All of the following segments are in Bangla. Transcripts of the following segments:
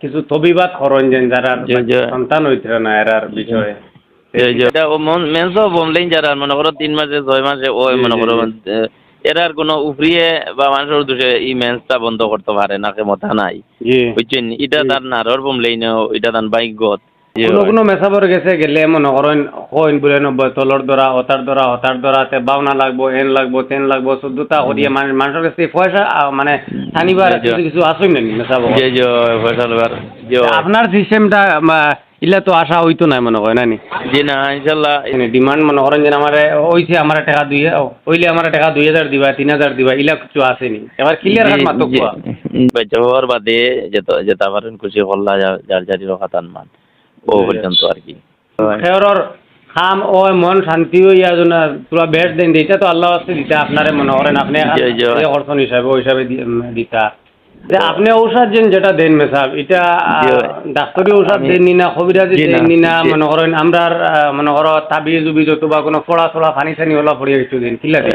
কিছু তবিবাদ যেন যারা। সন্তান হইতে না এরার বিষয়ে। যারা মনে করো তিন মাসে ছয় মাসে ওই মনে করো এরার কোনো উপরিয়ে বা মানুষের দোষে এই মেন্সটা বন্ধ করতে পারে না ক্ষমতা নাই। বুঝছেন? এটা। তার নারর বমলেই না এটা তার বাইকগত কোনো কোনো মেসাবর গেছে গেলে মনে করেন কইন বলে নব্বই তলর দ্বারা হতার দ্বারা হতার দ্বারা বাউনা লাগবো এন লাগবো তেন লাগবো চোদ্দটা করিয়ে মানে মানুষের কাছে পয়সা মানে জি। কিছু আসুন না মেসাবর আপনার সিস্টেমটা ইলা তো আশা হইতো না মনে হয় নানি জি না ইনশাল্লাহ। ডিমান্ড মনে করেন যে আমার ওইছে আমার টাকা দুই ওইলে আমার টাকা দুই হাজার দিবা তিন হাজার দিবা ইলা কিছু আসেনি এবার ক্লিয়ার হাত মাত্র বেচর বাদে যেতে যেতে পারেন খুশি হল্লা যার জারি রক্ষা তান মান ও পর্যন্ত আর কি। খেয়রর খাম ও মন শান্তি হইয়া যেন পুরা বেশ দেন দিটা তো আল্লাহ আছে দিতা আপনারে মনে করেন আপনি জি। হিসাবে ওই হিসাবে দিতা। আপনি ঔষধ যেন যেটা দেন মেসাব এটা ডাক্তারি ঔষধ দেননি না কবিরাজি জি না, না মনে করেন আমরা মনে করো তাবিজ উবিজ অথবা কোনো ফোড়া ছোড়া ফানি সানি ওলা ফড়িয়ে কিছু দিন কি লাগে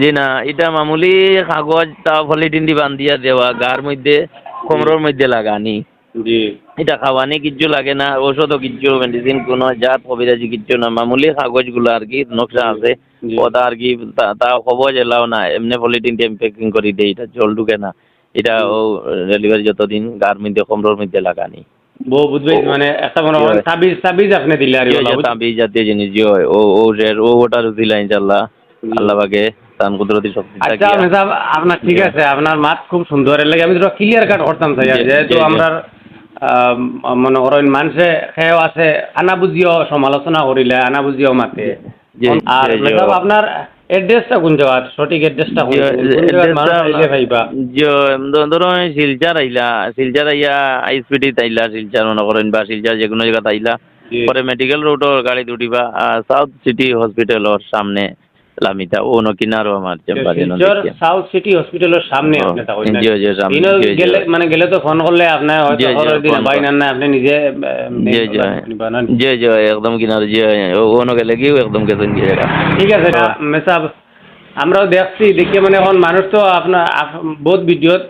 জি- না এটা মামুলি কাগজ তা পলিটিন দি বান্ধিয়া দেওয়া গার মধ্যে কোমরের মধ্যে লাগানি। জি। এটা খাওয়ানি কিচ্ছু লাগে না ওষুধও কিচ্ছু মেডিসিন কোনো জাত কবিরাজি কিচ্ছু না মামুলি কাগজগুলো আর কি নকশা আছে। ওটা আর কি তা- খবর এলাও না এমনি পলিটিন দিয়ে প্যাকিং করে দেয় এটা জল ঢুকে না। এটা ও ডেলিভারি যতদিন গার মধ্যে কোমরের মধ্যে লাগানি। বউ বুঝবে মানে একটা মনে করেন তাবিজ তাবিজ আপনি দিলে আর কি যে ওলা, যে বুঝ- তাবি জাতীয় জিনিস যে হয়। ও ও ও ওটার দিলা ইনশাল্লাহ আল্লাহ বাগে তান কুদরতি শক্তি আচ্ছা আপনার ঠিক আছে আপনার মাত খুব সুন্দর লাগে আমি তো ক্লিয়ার কাট করতাম যেহেতু। আমরা আম, মনে করেন মানুষে খেয়েও আছে আনা বুঝিও সমালোচনা করিলে আনা বুঝিও মাতে আর। আপনার এড্রেসটা কোন জায়গার? সঠিক এড্রেসটা কোন যে- কোন যে- জায়গার মানুষ যে- আইলে পাইবা যে ধ- ধরো শিলচার আইলা শিলচার আইয়া আইসপিটি আইলা শিলচার মনে করেন বা শিলচার যে কোনো জায়গাতে আইলা। পরে মেডিকেল রোডর গাড়ি উঠিবা সাউথ সিটি হসপিটালর সামনে। নকিনারও আমার চেম্বার সাউথ সিটি হসপিটালের সামনে আপনি তা কইলেন। জি, জি, সামনে, ইনো জি, জি। গেলে মানে গেলে তো ফোন করলে আপনি হয়তো জি, জি, খবর দিন ফোন না আপনি নিজে জি জি জি জি একদম কিনারে জি একদম গেছেন ঠিক আছে মেসাব আমরাও দেখছি দেখি মানে এখন মানুষ তো আপনার আপ- বহুত ভিডিওত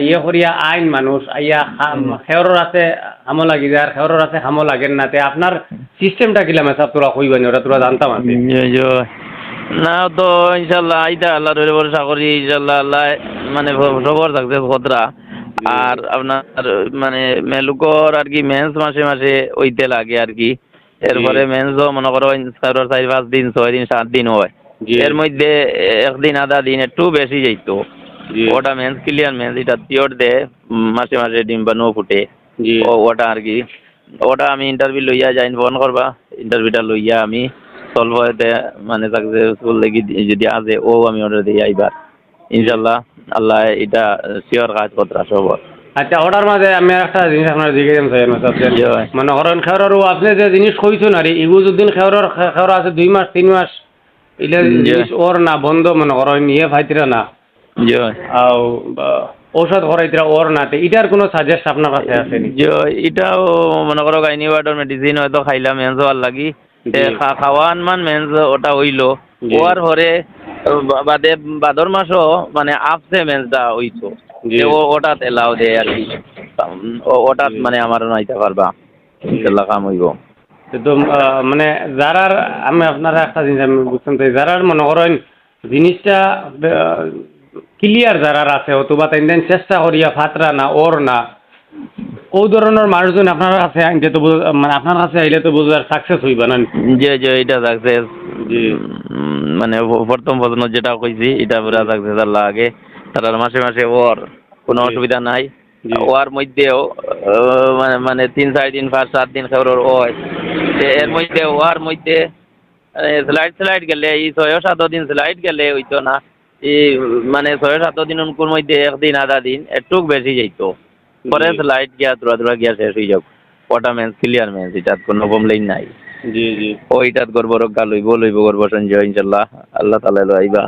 ইয়ে করিয়া আইন মানুষ আইয়া খেয়রর আছে হামো লাগি যায় আর খেয়রর আছে হামো লাগেন না তে আপনার সিস্টেমটা কিলা মেসাব তোরা কইবানি ওরা তোরা জানতাম আছে না তো ইনশাল্লাহ আইতা আল্লাহ ধরে ভরসা করি ইনশাল্লাহ আল্লাহ মানে সবর থাকছে খতরা আর আপনার মানে মেলুকর আর কি মেন্স মাসে মাসে ওইতে লাগে আর কি। এরপরে মেন্সও মনে করো চার পাঁচ দিন ছয় দিন সাত দিন হয়। এর মধ্যে একদিন আধা দিন একটু বেশি যাইতো। ওটা মেন্স ক্লিয়ার মেন্স এটা পিওর দে মাসে মাসে ডিম বানো ফুটে। ওটা আর কি। ওটা আমি ইন্টারভিউ লইয়া যাই ফোন করবা। ইন্টারভিউটা লইয়া আমি সলভ হয়েতে মানে সাকসেসফুল লাগি যদি আছে ও আমি অর্ডার দিয়ে আইবার। ইনশাল্লাহ আল্লাহ এটা শিওর কাজ সব আচ্ছা ওটার মাঝে আমি একটা জিনিস আপনার দিকে জি ভাই। মানে হরণ খেয়রর আপনি যে জিনিস কইছেন আর খেয়র আছে দুই মাস তিন মাস এটা জিনিস ওর না বন্ধ মনে নিয়ে ফাইতিরা না। আও ঔষধ ওর নাতে এটার কোনো সাজেস্ট আপনার কাছে আছে নি? এটাও মনে করো গাইনি ওয়াটার মেডিসিন হয়তো খাইলাম হওয়ার লাগি। খাওয়ান মান মেন্স ওটা হইল। পরে বা- বাদে বাদর মাসও মানে আপসে মেন্সটা হইতো। যে ও ওটাত এলাও দে আর কি। উম, ও- ওটাত মানে আমার নাইতে পারবা। ইনশাল্লাহ কাম হইব। তো মানে যারার আমি আপনারা একটা জিনিস আমি বুঝতাম চাই যারার মনে করেন জিনিসটা ক্লিয়ার যারার আছে অথবা তাই চেষ্টা করিয়া ফাতরা না ওর না ও ধরনের মানুষজন আপনার কাছে আইনতে তো মানে আপনার কাছে আইলে তো বুঝার সাকসেস হইবা না যে যে এটা সাকসেস জি। মানে প্রথম প্রশ্ন যেটা কইছি এটা পুরা সাকসেস আল্লাহ আগে তার মাসে মাসে ওর কোনো অসুবিধা নাই। জি। ওয়ার মধ্যেও মানে মানে তিন চার দিন পাঁচ সাত দিন খাবার হয়। এর মধ্যে ওয়ার মধ্যে স্লাইড স্লাইড গেলে এই ছয় সাত দিন স্লাইড গেলে হইতো না। এই মানে ছয় সাত দিন উনকুর মধ্যে একদিন আধা দিন একটু বেশি যাইতো। পরে লাইট গিয়া তুরা তুরা গিয়া শেষ হয়ে যাব। ওটা মেন্স ক্লিয়ার মেন্স এটাত কোনো কমপ্লেইন নাই। জি জি। ওইটাত গর্ব রক্ষা লইব লইব গর্ব সঞ্জয় ইনশাল্লাহ। আল্লাহ তালা আইবা।